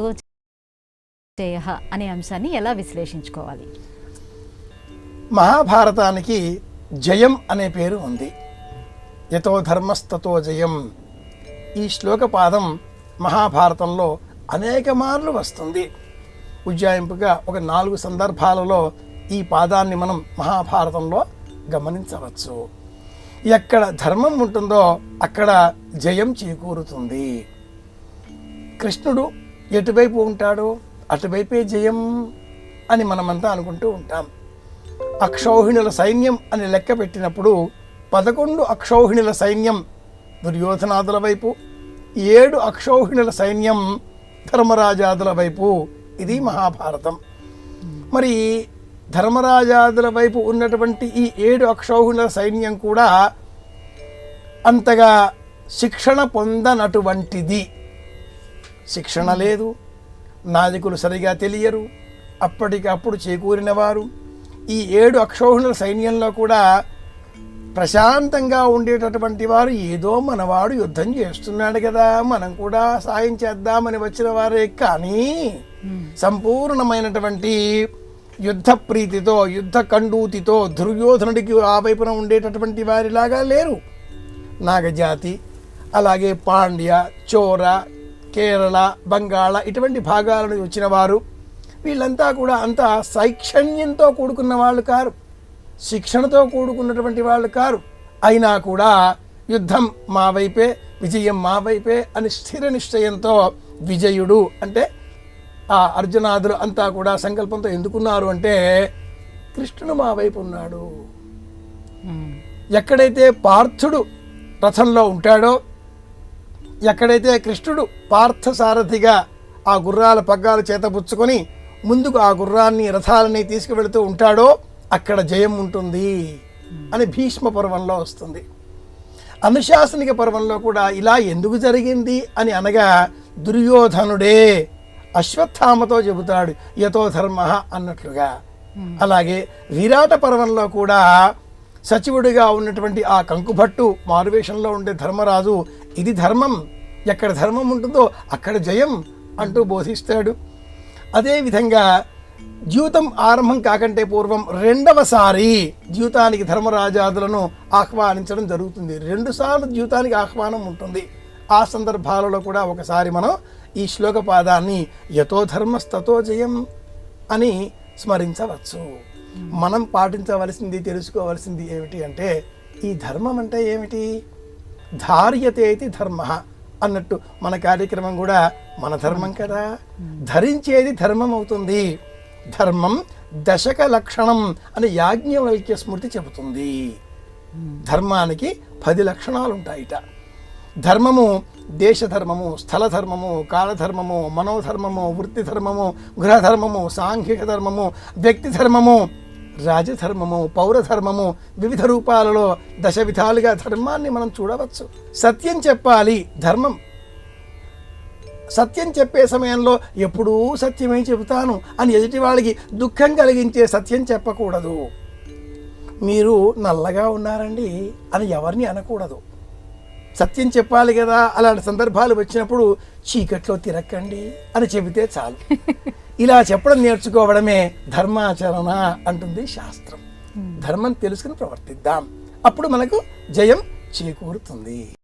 ధర్మస్తతో చేయ అనే అంశాన్ని ఎలా విశ్లేషించుకోవాలి? మహాభారతానికి జయం అనే పేరు ఉంది. యతో ధర్మస్తతో జయం. ఈ శ్లోక పాదం మహాభారతంలో అనేక మార్లు వస్తుంది. ఉజ్జాయింపుగా ఒక నాలుగు సందర్భాలలో ఈ పాదాన్ని మనం మహాభారతంలో గమనించవచ్చు. ఎక్కడ ధర్మం ఉంటుందో అక్కడ జయం చేకూరుతుంది. కృష్ణుడు ఎటువైపు ఉంటాడో అటువైపే జయం అని మనమంతా అనుకుంటూ ఉంటాం. అక్షౌహిణుల సైన్యం అని లెక్క పెట్టినప్పుడు పదకొండు అక్షౌహిణుల సైన్యం దుర్యోధనాదుల వైపు ఏడు అక్షౌహిణుల సైన్యం ధర్మరాజాదుల వైపు. ఇది మహాభారతం. మరి ధర్మరాజాదుల వైపు ఉన్నటువంటి ఈ ఏడు అక్షౌహిణుల సైన్యం కూడా అంతగా శిక్షణ పొందనటువంటిది. శిక్షణ లేదు. నాయకులు సరిగా తెలియరు. అప్పటికప్పుడు చేకూరిన వారు. ఈ ఏడు అక్షౌహిణుల సైన్యంలో కూడా ప్రశాంతంగా ఉండేటటువంటి వారు ఏదో మనవాడు యుద్ధం చేస్తున్నాడు కదా. మనం కూడా సాయం చేద్దామని వచ్చిన వారే. కానీ సంపూర్ణమైనటువంటి యుద్ధ ప్రీతితో యుద్ధ కండూతితో దుర్యోధనుడికి ఆ వైపున ఉండేటటువంటి వారిలాగా లేరు. నాగజాతి అలాగే పాండ్య చోర కేరళ బంగాళ ఇటువంటి భాగాల నుంచి వచ్చిన వారు వీళ్ళంతా కూడా అంత సైక్షణ్యంతో కూడుకున్న వాళ్ళు కారు. శిక్షణతో కూడుకున్నటువంటి వాళ్ళు కారు. అయినా కూడా యుద్ధం మా వైపే విజయం మా వైపే అని స్థిర నిశ్చయంతో విజయుడు అంటే ఆ అర్జునాదులు అంతా కూడా సంకల్పంతో ఎందుకున్నారు అంటే కృష్ణుడు మా వైపు ఉన్నాడు. ఎక్కడైతే పార్థుడు రథంలో ఉంటాడో ఎక్కడైతే కృష్ణుడు పార్థసారథిగా ఆ గుర్రాల పగ్గాలు చేతపుచ్చుకొని ముందుకు ఆ గుర్రాన్ని రథాలని తీసుకువెళుతూ ఉంటాడో అక్కడ జయం ఉంటుంది అని భీష్మ పర్వంలో వస్తుంది. అనుశాసనిక పర్వంలో కూడా ఇలా ఎందుకు జరిగింది అని అనగా దుర్యోధనుడే అశ్వత్థామతో చెబుతాడు యతో ధర్మ అన్నట్లుగా. అలాగే విరాట పర్వంలో కూడా సచివుడిగా ఉన్నటువంటి ఆ కంకుభట్టు మారువేషంలో ఉండే ధర్మరాజు ఇది ధర్మం. ఎక్కడ ధర్మం ఉంటుందో అక్కడ జయం అంటూ బోధిస్తాడు. అదేవిధంగా జీవితం ఆరంభం కాకంటే పూర్వం రెండవసారి జీవితానికి ధర్మరాజాదులను ఆహ్వానించడం జరుగుతుంది. రెండుసార్లు జీవితానికి ఆహ్వానం ఉంటుంది. ఆ సందర్భాలలో కూడా ఒకసారి మనం ఈ శ్లోక పాదాన్ని యతో ధర్మస్తతో జయం అని స్మరించవచ్చు. మనం పాటించవలసింది తెలుసుకోవలసింది ఏమిటి అంటే ఈ ధర్మం అంటే ఏమిటి? ధార్యతే ఇది ధర్మ అన్నట్టు మన కార్యక్రమం కూడా మన ధర్మం కదా. ధరించేది ధర్మం అవుతుంది ధర్మం దశక లక్షణం అని యాజ్ఞవల్క్య స్మృతి చెబుతుంది. ధర్మానికి పది లక్షణాలు ఉంటాయిట ధర్మము దేశధర్మము స్థలధర్మము స్థల ధర్మము కాలధర్మము మనోధర్మము వృత్తి ధర్మము గృహధర్మము సాంఘిక ధర్మము వ్యక్తి ధర్మము రాజధర్మము పౌరధర్మము వివిధ రూపాలలో దశ విధాలుగా ధర్మాన్ని మనం చూడవచ్చు. సత్యం చెప్పాలి ధర్మం. సత్యం చెప్పే సమయంలో ఎప్పుడూ సత్యమే చెబుతాను అని ఎదుటి వాళ్ళకి దుఃఖం కలిగించే సత్యం చెప్పకూడదు. మీరు నల్లగా ఉన్నారండి అని ఎవరిని అనకూడదు. సత్యం చెప్పాలి కదా అలాంటి సందర్భాలు వచ్చినప్పుడు చీకట్లో తిరక్కండి అని చెబితే చాలు. ఇలా చెప్పడం నేర్చుకోవడమే ధర్మాచరణ అంటుంది శాస్త్రం. ధర్మం తెలుసుకుని ప్రవర్తిద్దాం. అప్పుడు మనకు జయం చేకూరుతుంది.